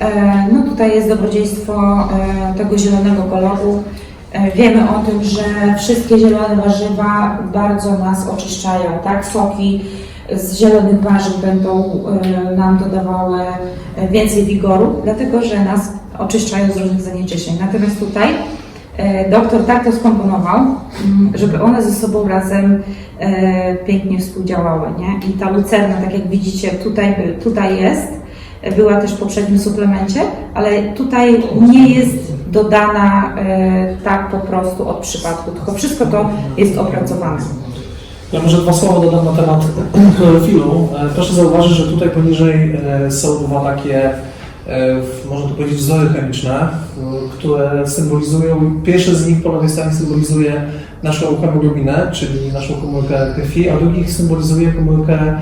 E, No tutaj jest dobrodziejstwo e, tego zielonego koloru. E, Wiemy o tym, że wszystkie zielone warzywa bardzo nas oczyszczają, tak? Soki z zielonych warzyw będą nam dodawały więcej wigoru, dlatego że nas oczyszczają z różnych zanieczyszczeń. Natomiast tutaj doktor tak to skomponował, mm, żeby one ze sobą razem pięknie współdziałały, nie? I ta lucerna, tak jak widzicie, tutaj, tutaj jest, była też w poprzednim suplemencie, ale tutaj nie jest dodana e, tak po prostu od przypadku, tylko wszystko to jest opracowane. Ja może dwa słowa dodam na temat chlorofilu. E, Proszę zauważyć, że tutaj poniżej e, są dwa takie, można to powiedzieć, wzory chemiczne, które symbolizują, pierwszy z nich po lewej stronie symbolizuje naszą hemoglobinę, czyli naszą komórkę krwi, a drugi symbolizuje komórkę e,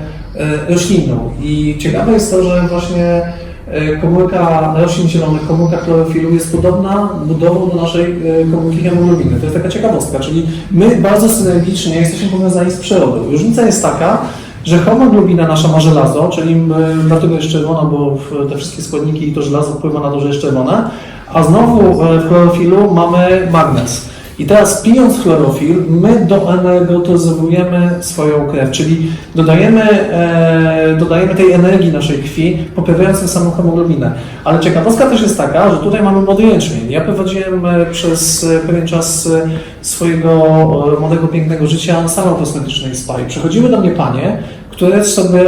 roślinną. I ciekawe jest to, że właśnie e, komórka roślin zielonych, komórka chlorofilu jest podobna budową do naszej e, komórki hemoglobiny. To jest taka ciekawostka, czyli my bardzo synergicznie jesteśmy powiązani z przyrodą. Różnica jest taka, że hemoglobina nasza ma żelazo, czyli dlatego jest czerwona, bo te wszystkie składniki i to żelazo wpływa na to, że jest czerwone, a znowu w chlorofilu mamy magnez. I teraz pijąc chlorofil, my doenergotyzowujemy swoją krew, czyli dodajemy, e, dodajemy tej energii naszej krwi, poprawiając samą hemoglobinę. Ale ciekawostka też jest taka, że tutaj mamy młody jęczmień. Ja prowadziłem e, przez e, pewien czas e, swojego młodego, pięknego życia salon kosmetycznej spa i przychodziły do mnie panie, które sobie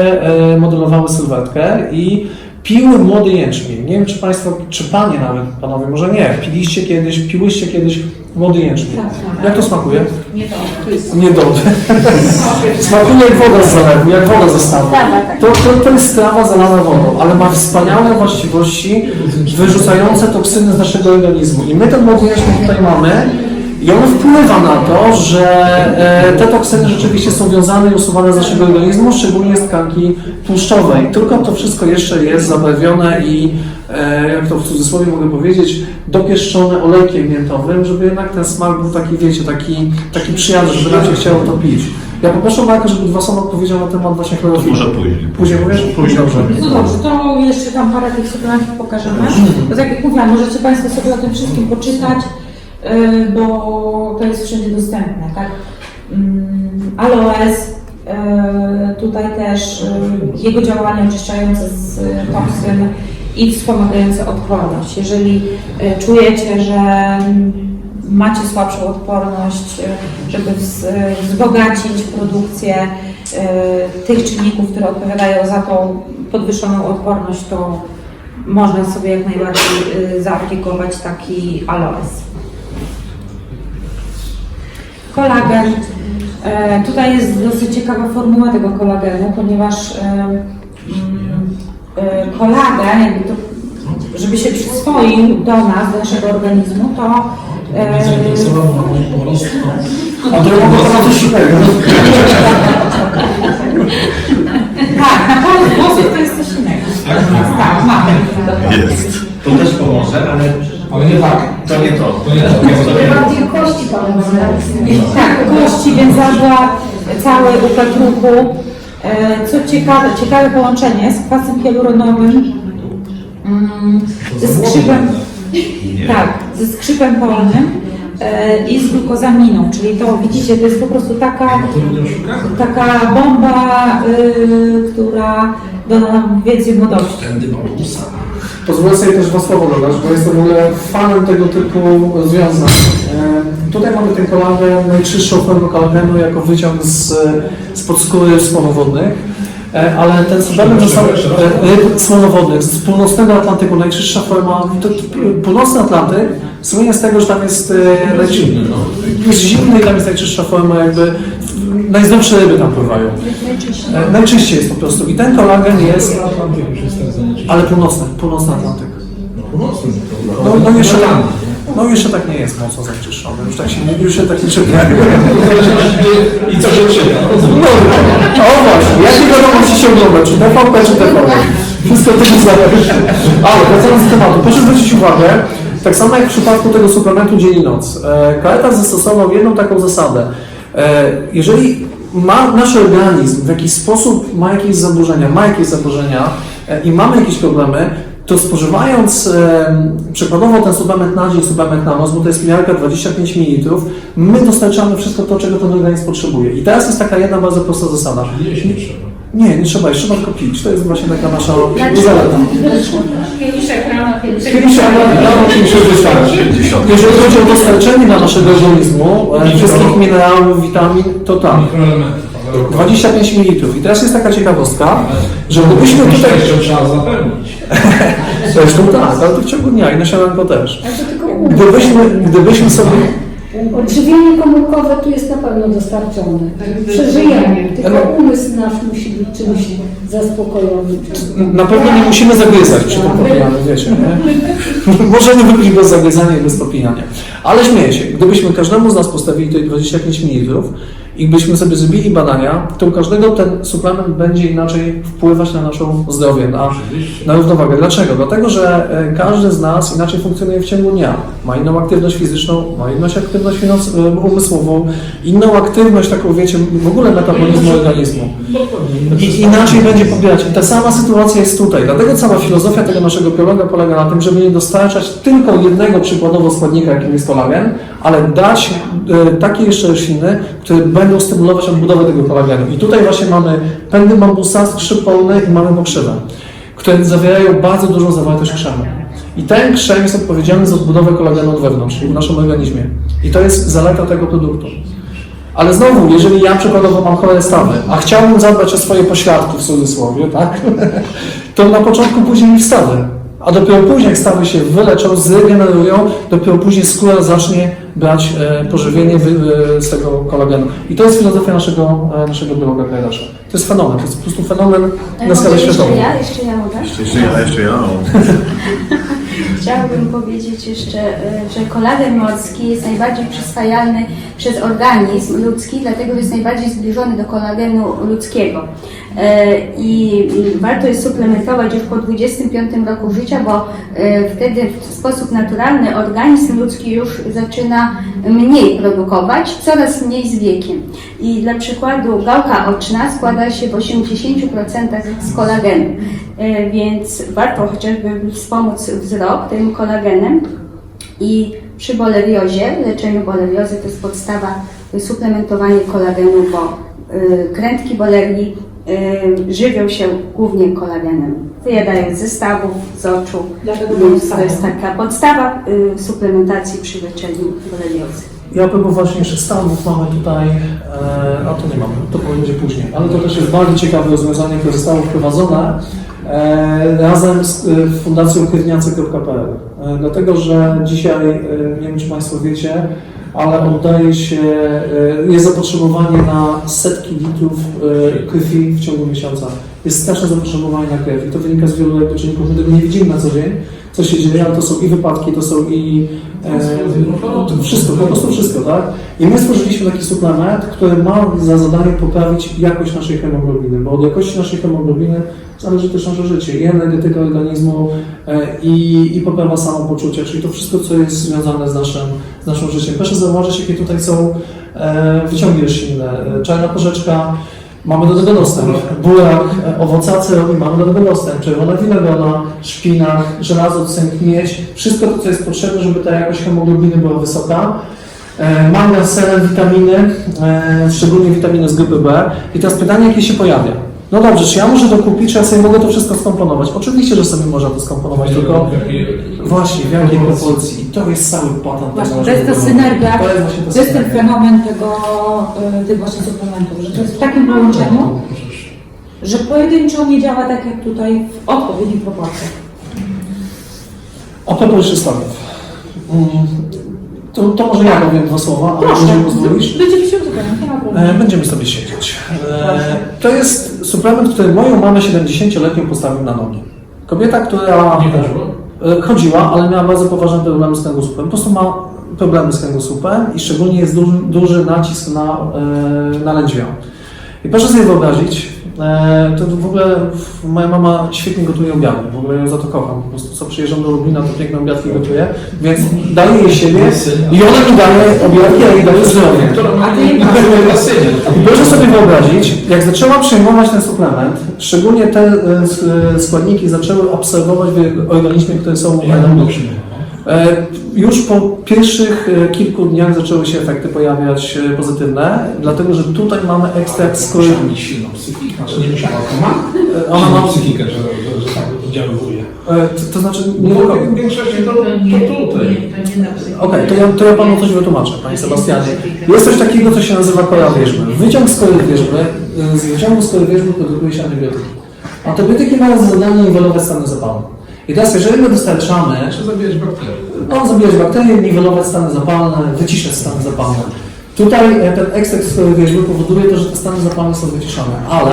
modelowały sylwetkę i piły młody jęczmień. Nie wiem, czy Państwo, czy Panie nawet, Panowie, może nie, piliście kiedyś, piłyście kiedyś młody jęczmień. Jak to smakuje? Niedobry. Smakuje jak woda z zalewu, jak woda ze stawu. To, to, to jest strawa zalana wodą, ale ma wspaniałe właściwości wyrzucające toksyny z naszego organizmu. I my ten młody jęczmień tutaj mamy i on wpływa na to, że e, te toksyny rzeczywiście są wiązane i usuwane z naszego organizmu, szczególnie z tkanki tłuszczowej. Tylko to wszystko jeszcze jest zabarwione i, e, jak to w cudzysłowie mogę powiedzieć, dopieszczone olejkiem miętowym, żeby jednak ten smak był taki, wiecie, taki, taki przyjazny, żeby nam się chciało to pić. Ja poproszę Marka, żeby dwa słowa powiedział na temat właśnie To chlorofilu. może później. Później mówisz? Później. Dobrze. No dobrze, to jeszcze tam parę tych suplementów pokażemy. Bo tak jak mówiłam, możecie Państwo sobie o tym wszystkim poczytać, bo to jest wszędzie dostępne, tak? Mm, Aloes, y, tutaj też y, jego działanie oczyszczające z toksyn i wspomagające odporność. Jeżeli czujecie, że macie słabszą odporność, żeby wz- wzbogacić produkcję tych czynników, które odpowiadają za tą podwyższoną odporność, to można sobie jak najbardziej zaaplikować taki aloes. Kolagen. E, Tutaj jest dosyć ciekawa formuła tego kolagenu, ponieważ e, kolagen, jakby to, żeby się przyswoił do nas, do naszego organizmu, to e, A to tak, na koniec włosów to jest coś innego. Tak, mamy. Jest. To też pomoże, ale Ale nie tak. to nie to. To nie tak. To Bardziej kości pomogą. Tak, kości, więzadła, cały układ ruchu. E, Co ciekawe, ciekawe połączenie z kwasem hialuronowym, mm, ze skrzypem, tak, ze skrzypem polnym e, i z glukozaminą, czyli to widzicie, to jest po prostu taka, taka bomba, y, która da nam więcej młodości. Pozwolę sobie też dwa słowa dodać, bo jestem w ogóle fanem tego typu związań. E, Tutaj mamy ten kolagen, najczystszą formę kolagenu jako wyciąg z, z podskóry słonowodnych, e, ale ten suplement został e, ryb słonowodnych. Z północnego Atlantyku, najczystsza forma, to, to, północny Atlantyk słynie z tego, że tam jest, e, najczy- jest zimny i tam jest najczystsza forma, jakby najzdrowsze ryby tam pływają. E, Najczyściej jest po prostu i ten kolagen jest ale północny, północny Atlantyk. No, no, jeszcze, tak, no jeszcze tak nie jest mocno zanieczyszczony, już tak się nie, już się tak nie czepia. I co się przyda? No, o właśnie, jakie wiadomości się ogląda, czy TVP, czy TVP? Wszystko to jest zależy. Ale wracając do tematu, proszę zwrócić uwagę, tak samo jak w przypadku tego suplementu dzień i noc, e, Kaetan zastosował jedną taką zasadę. E, jeżeli ma nasz organizm w jakiś sposób ma jakieś zaburzenia, ma jakieś zaburzenia e, i mamy jakieś problemy, to spożywając e, przykładowo ten suplement na dzień, suplement na noc, bo to jest miarka 25 ml, my dostarczamy wszystko to, czego ten organizm potrzebuje. I teraz jest taka jedna bardzo prosta zasada. Nie trzeba. Nie, nie trzeba, jeszcze trzeba tylko pić. To jest właśnie taka nasza Dlaczego? zaleta. Kieliszek rano, kieliszek rano, kieliszek wystarczy. Jeżeli chodzi o dostarczenie dla naszego organizmu e, wszystkich minerałów, witamin, to tak. Mikroelementy. 25 ml. I teraz jest taka ciekawostka, że gdybyśmy tutaj... Trzeba zapełnić. Zresztą tak, ale to w ciągu dnia i na śniadanko też. Gdybyśmy, gdybyśmy sobie... Odżywienie komórkowe tu jest na pewno dostarczone. Przeżyjemy, tylko umysł nasz musi być czymś zaspokojony. Na pewno nie musimy zagryzać przy tym popijaniu, wiecie, nie? Możemy wypić bez zagryzania i bez popijania. Ale śmieję się, gdybyśmy każdemu z nas postawili tutaj 25 ml i byśmy sobie zrobili badania, to u każdego ten suplement będzie inaczej wpływać na nasze zdrowie, na, na równowagę. Dlaczego? Dlatego, że e, każdy z nas inaczej funkcjonuje w ciągu dnia. Ma inną aktywność fizyczną, ma inną aktywność e, umysłową, inną aktywność taką, wiecie, w ogóle metabolizmu organizmu. I inaczej będzie pobierać. I ta sama sytuacja jest tutaj. Dlatego cała filozofia tego naszego biologa polega na tym, żeby nie dostarczać tylko jednego przykładowo składnika, jakim jest kolagen, ale dać e, takie jeszcze rośliny, które będą stymulować odbudowę tego kolagenu. I tutaj właśnie mamy pędy bambusa, skrzyp polny i mamy pokrzywę, które zawierają bardzo dużą zawartość krzemu. I ten krzem jest odpowiedzialny za odbudowę kolagenu od wewnątrz, w naszym organizmie. I to jest zaleta tego produktu. Ale znowu, jeżeli ja przykładowo mam chore stawy, a chciałbym zadbać o swoje pośladki w cudzysłowie, tak, to na początku później mi wstawy. A dopiero później, jak stawy się wyleczą, zregenerują, dopiero później skóra zacznie brać e, pożywienie wy, e, z tego kolagenu. I to jest filozofia naszego, e, naszego biologa Kajrasza. To jest fenomen, to jest po prostu fenomen na skalę światową. Jeszcze ja, jeszcze ja mogę? Jeszcze ja, jeszcze ja. Chciałabym powiedzieć jeszcze, e, że kolagen morski jest najbardziej przyswajalny przez organizm ludzki, dlatego jest najbardziej zbliżony do kolagenu ludzkiego. E, I warto jest suplementować już po 25 roku życia, bo e, wtedy w sposób naturalny organizm ludzki już zaczyna mniej produkować, coraz mniej z wiekiem. I dla przykładu gałka oczna składa się w 80% z kolagenu, E, więc warto chociażby wspomóc wzrok tym kolagenem. I przy boleriozie, leczeniu boleriozy to jest podstawa suplementowanie kolagenu, bo krętki bolerii y, żywią się głównie kolagenem. Wyjadają ze stawów, z oczu, Dlatego więc to to jest taka podstawa y, suplementacji przy leczeniu boleriozy. I a propos właśnie jeszcze stanów mamy tutaj, e, a to nie mamy, to będzie później, ale to też jest bardzo ciekawe rozwiązanie, które zostało wprowadzone e, razem z e, Fundacją Krewniacy.pl. E, dlatego, że dzisiaj, e, nie wiem czy Państwo wiecie, ale oddaje się, e, jest zapotrzebowanie na setki litrów e, krwi w ciągu miesiąca. Jest straszne zapotrzebowanie na krew i to wynika z wielu czynników, tego nie widzimy na co dzień, co się dzieje, ale to są i wypadki, to są i e, wszystko, po prostu wszystko, tak? I my stworzyliśmy taki suplement, który ma za zadanie poprawić jakość naszej hemoglobiny, bo od jakości naszej hemoglobiny zależy też nasze życie i energetyka organizmu e, i, i poprawa samopoczucia, czyli to wszystko, co jest związane z naszym, z naszym życiem. Proszę zauważyć, jakie tutaj są e, wyciągi roślinne. E, Czarna porzeczka, Mamy do tego dostęp. Burak, e, owoce acerowi, mamy do tego dostęp. Czerwona winogrona, szpinak, żelazo, cynk, miedź. Wszystko to, co jest potrzebne, żeby ta jakość hemoglobiny była wysoka. E, Mamy selen, witaminy, e, szczególnie witaminy z grupy B. I teraz pytanie, jakie się pojawia. No dobrze, czy ja muszę to kupić, czy ja sobie mogę to wszystko skomponować? Oczywiście, że sobie można to skomponować, tylko właśnie w jakiej proporcji. I to jest cały patent. Właśnie, tego to jest ta synergia. To jest to jest ten fenomen tego, y, tych właśnie suplementów, że to jest w takim połączeniu, że pojedynczo nie działa tak jak tutaj w odpowiednich proporcjach. A propos jeszcze stanów. To, to może ja powiem dwa słowa, ale Proszę, jeżeli pozwolisz. będziemy się uzupełniać, nie ma problemu. E, Będziemy sobie siedzieć. E, To jest suplement, który moją mamę 70-letnią postawił na nogi. Kobieta, która Nie chodziło? e, chodziła, ale miała bardzo poważne problemy z kręgosłupem. Po prostu ma problemy z kręgosłupem i szczególnie jest duży, duży nacisk na, e, na. I proszę sobie wyobrazić, to w ogóle moja mama świetnie gotuje obiady, w ogóle ją za to kocham. Po prostu co przyjeżdżam do Lublina, to piękne obiadki gotuje, więc daję jej siebie i ona mi daje obiadki, a jej daję zdrowie. I proszę sobie wyobrazić, jak zaczęła przyjmować ten suplement, szczególnie te e, e, składniki zaczęły absorbować w organizmie, które są Ja E, Już po pierwszych e, kilku dniach zaczęły się efekty pojawiać e, pozytywne, dlatego że tutaj mamy ekstrakt. Musiała mieć silną psychikę. Znaczy nie musiała, to ma Ona ma, psychikę, że, że, że tak oddziaływuje. to, to znaczy nie No tylko. w większości to, to tutaj. Okej, to, ja, to ja panu coś wytłumaczę, panie Sebastianie. Jest coś takiego, co się nazywa kora wierzby. Wyciąg skory wierzby, z wyciągu skory wierzby produkuje się antybiotyki. Antybiotyki mają za zadanie niwelować stany zapalne. I teraz, jeżeli my dostarczamy Trzeba zabijać bakterie. No, zabijać bakterie, niwelować stany zapalne, wyciszać stany zapalne. Tutaj e, ten ekstrakt z wierzby powoduje to, że te stany zapalne są wyciszone, ale,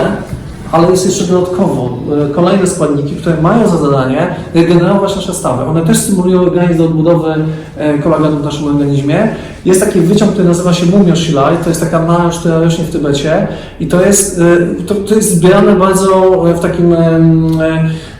ale jest jeszcze dodatkowo e, kolejne składniki, które mają za zadanie regenerować nasze stawy. One też stymulują organizm do odbudowy e, kolagenu w naszym organizmie. Jest taki wyciąg, który nazywa się mumioshilai, to jest taka narośl, która rośnie w Tybecie i to jest, to, to jest zbierane bardzo w takim,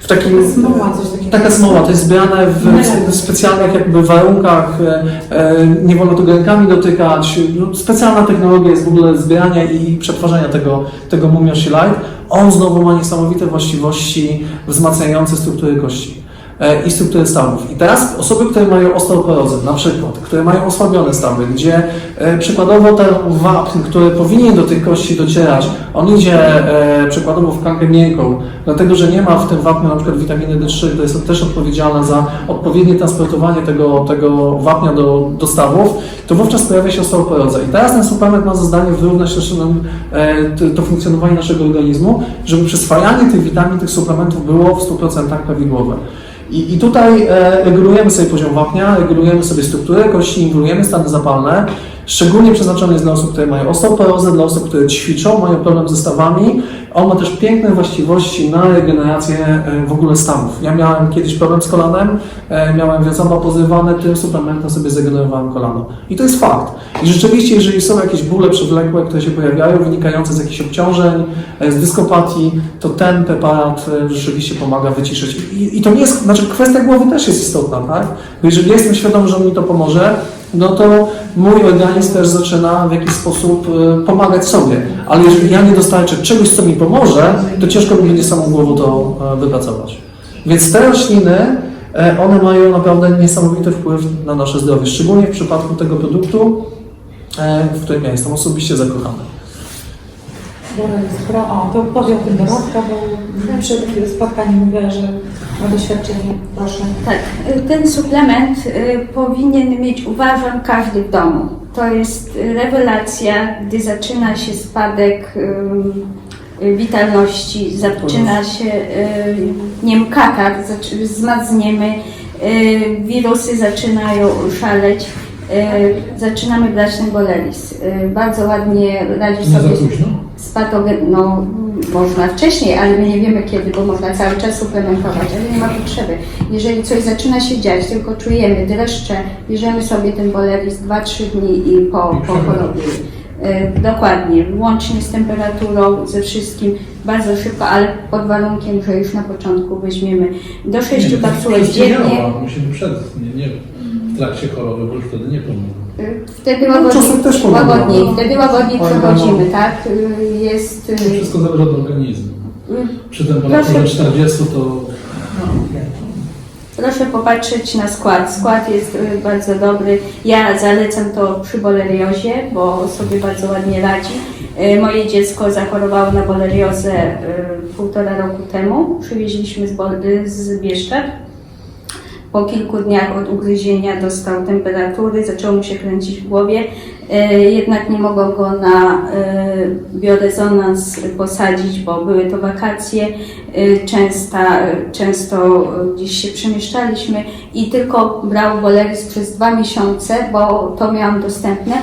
w takim Smoła, coś takiego. Taka smoła, to jest zbierane w, w specjalnych jakby warunkach, e, e, nie wolno tego rękami dotykać. No, specjalna technologia jest w ogóle zbierania i przetwarzania tego, tego mumiosilite. On znowu ma niesamowite właściwości wzmacniające struktury kości i struktury stawów. I teraz osoby, które mają osteoporozę, na przykład, które mają osłabione stawy, gdzie e, przykładowo ten wapń, który powinien do tych kości docierać, on idzie e, przykładowo w tkankę miękką, dlatego że nie ma w tym wapniu na przykład witaminy D3, która jest też odpowiedzialna za odpowiednie transportowanie tego, tego wapnia do, do stawów, to wówczas pojawia się osteoporoza. I teraz ten suplement ma za zadanie wyrównać e, to funkcjonowanie naszego organizmu, żeby przyswajanie tych witamin, tych suplementów było w 100% prawidłowe. I, I tutaj e, regulujemy sobie poziom wapnia, regulujemy sobie strukturę kości, regulujemy stany zapalne. Szczególnie przeznaczony jest dla osób, które mają osteoporozę, dla osób, które ćwiczą, mają problem ze stawami. On ma też piękne właściwości na regenerację e, w ogóle stawów. Ja miałem kiedyś problem z kolanem, e, miałem wiacomo pozywane, tym suplementem sobie zregenerowałem kolano. I to jest fakt. I rzeczywiście, jeżeli są jakieś bóle przewlekłe, które się pojawiają, wynikające z jakichś obciążeń, e, z dyskopatii, to ten preparat rzeczywiście pomaga wyciszyć. I, to nie jest, znaczy kwestia głowy też jest istotna, tak? Bo jeżeli jestem świadomy, że mi to pomoże, no to mój organizm też zaczyna w jakiś sposób e, pomagać sobie. Ale jeżeli ja nie dostarczę czegoś, co mi pomoże, to ciężko mi będzie samą głową to e, wypracować. Więc te rośliny, e, one mają naprawdę niesamowity wpływ na nasze zdrowie, szczególnie w przypadku tego produktu, w którym ja jestem osobiście zakochany. Dobra, jest pro. O, to powiem tym Dorotka, bo przy spotkaniu mówię, że ma doświadczenie. Proszę. Tak, ten suplement y, powinien mieć, uważam, każdy w domu. To jest rewelacja, gdy zaczyna się spadek y, y, witalności, zaczyna się, nie wiem, katar, zaczy- zmarzniemy, y, wirusy zaczynają szaleć, zaczynamy brać ten boleris. Y, Bardzo ładnie radzi Nie za sobie późno? Z patogen, no można wcześniej, ale my nie wiemy kiedy, bo można cały czas suplementować, ale nie ma potrzeby. Jeżeli coś zaczyna się dziać, tylko czujemy dreszcze, bierzemy sobie ten boleris 2-3 dni i po, po chorobie. E, Dokładnie, łącznie z temperaturą, ze wszystkim, bardzo szybko, ale pod warunkiem, że już na początku weźmiemy do 6 Nie, kapsułek dziennie. Musimy przed, nie, nie w trakcie choroby, bo już wtedy nie pomogą. Wtedy No, łagodniej, też pomaga, łagodniej, no. wtedy łagodniej no, przechodzimy, no. tak? Jest... To wszystko zależy od organizmu. y, Przy temperaturze Proszę. 40 to Proszę popatrzeć na skład. Skład jest y, bardzo dobry. Ja zalecam to przy boleriozie, bo sobie bardzo ładnie radzi. Y, Moje dziecko zachorowało na boleriozę y, półtora roku temu. Przywieźliśmy z, z Bieszczad. Po kilku dniach od ugryzienia dostał temperatury, zaczęło mu się kręcić w głowie. E, Jednak nie mogą go na e, biorezonans posadzić, bo były to wakacje. E, Częsta, często gdzieś się przemieszczaliśmy i tylko brał boleris przez dwa miesiące, bo to miałam dostępne.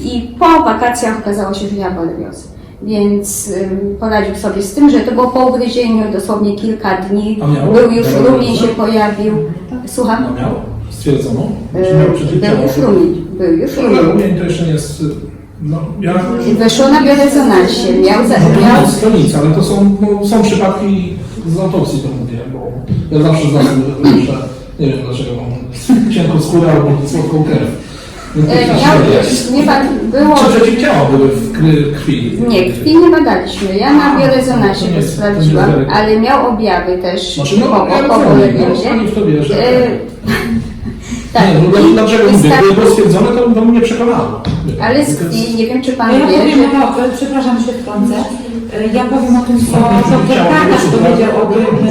I po wakacjach okazało się, że ja boleriozę. Więc poradził sobie z tym, że to było po ugryzieniu dosłownie kilka dni. A? Był już rumień się pojawił. Słucham? no miał stwierdzoną. Yy, Czy miał Był już rumień. Był już rumień. rumień to jeszcze nie jest No, ja Weszło na biorezonansie. Miał, za, miał miał to nic, ale to są, no, są przypadki z autopsji, to mówię, bo ja zawsze znam muszę, nie wiem dlaczego mam cienką skórę albo słodką krew. E, miał, dzieje. nie pan, było... Czy przeciwciała były w krwi? Nie, krwi nie badaliśmy. Ja na biorezonansie To sprawdziłam, ale miał objawy też Znaczy, no, po, ja po wierzy. E, tak, Nie, no, i dlaczego mówię, wystarczy- gdyby było stwierdzone, to, to mnie przekonało. Ale z krwi, nie wiem czy pan Ja wie, powiem, że o, przepraszam, się wtrącę. E, Ja powiem o tym, co doktor Karnasz powiedział o tym.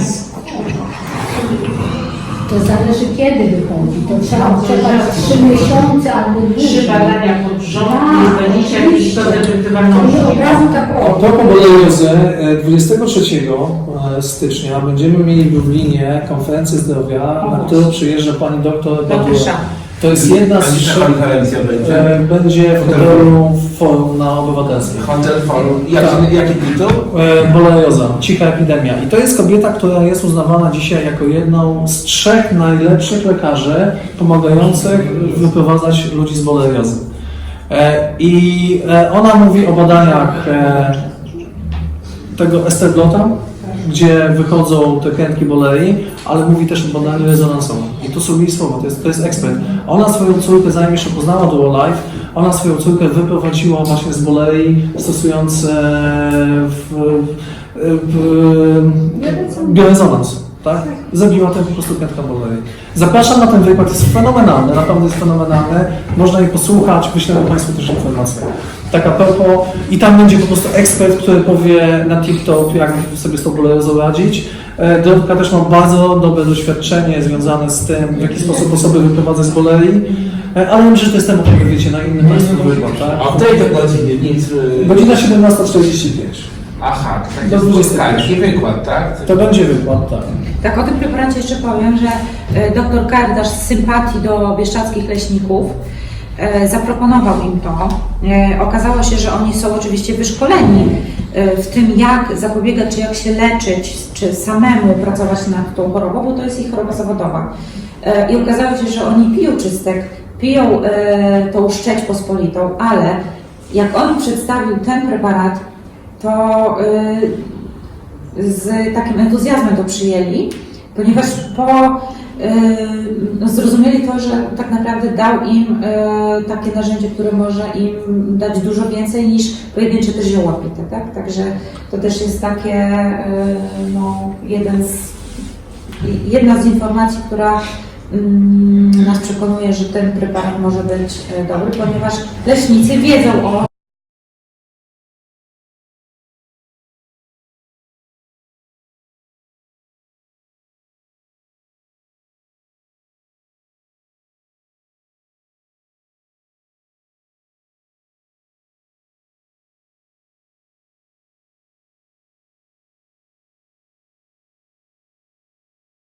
To zależy kiedy wychodzi. To trzeba czekać trzy miesiące albo Trzy dłużej. badania pod rząd i będzie jakiś dowód To nie wykrywalności. od razu tak A o. propos bolerozy, e, 23 stycznia będziemy mieli w Lublinie konferencję zdrowia, na którą przyjeżdża pani doktor Badura. To jest jedna z trzech, konferencja będzie? e, będzie w hotelu Forum na Obywatelskim. Hotel Forum. Jaki, jaki tytuł? E, Boleroza, cicha epidemia. I to jest kobieta, która jest uznawana dzisiaj jako jedną z trzech najlepszych lekarzy pomagających wyprowadzać ludzi z bolerozy. E, I e, ona mówi o badaniach e, tego Esterblotta, gdzie wychodzą te krętki boleri, ale mówi też o badaniu rezonansowym. I to są jej słowa, to jest, to jest ekspert. Ona swoją córkę, zanim jeszcze poznała Duo Life, ona swoją córkę wyprowadziła właśnie z boleri, stosując e, w, w, w, biorezonans. Tak? Zabiła ten po prostu krętka boleri. Zapraszam na ten wykład, jest fenomenalny, naprawdę jest fenomenalny. Można jej posłuchać, wyślemy Państwu też informacje. Tak a propos, i tam będzie po prostu ekspert, który powie na TikTok, jak sobie z tą bolerozą radzić. E, Dorotka też ma bardzo dobre doświadczenie związane z tym, w jaki sposób osoby wyprowadzać z boleri, E, ale wiem, że to jest temat, jak wiecie, na inny Państwu wykład. A Tak? w tej to godzinie nic... Godzina 17.45. Aha, Do taki 20. spotkanie i wykład, tak? To będzie wykład, tak. Tak, o tym preparacie jeszcze powiem, że e, dr Kardasz z sympatii do bieszczadzkich leśników zaproponował im to. E, Okazało się, że oni są oczywiście wyszkoleni e, w tym, jak zapobiegać, czy jak się leczyć, czy samemu pracować nad tą chorobą, bo to jest ich choroba zawodowa. E, I okazało się, że oni piją czystek, piją e, tą szczeć pospolitą, ale jak on przedstawił ten preparat, to e, z takim entuzjazmem to przyjęli, ponieważ po, zrozumieli to, że tak naprawdę dał im y, takie narzędzie, które może im dać dużo więcej niż pojedyncze te zioła pite, tak? Także to też jest takie, y, no, jeden z, jedna z informacji, która mm, nas przekonuje, że ten preparat może być dobry, ponieważ leśnicy wiedzą o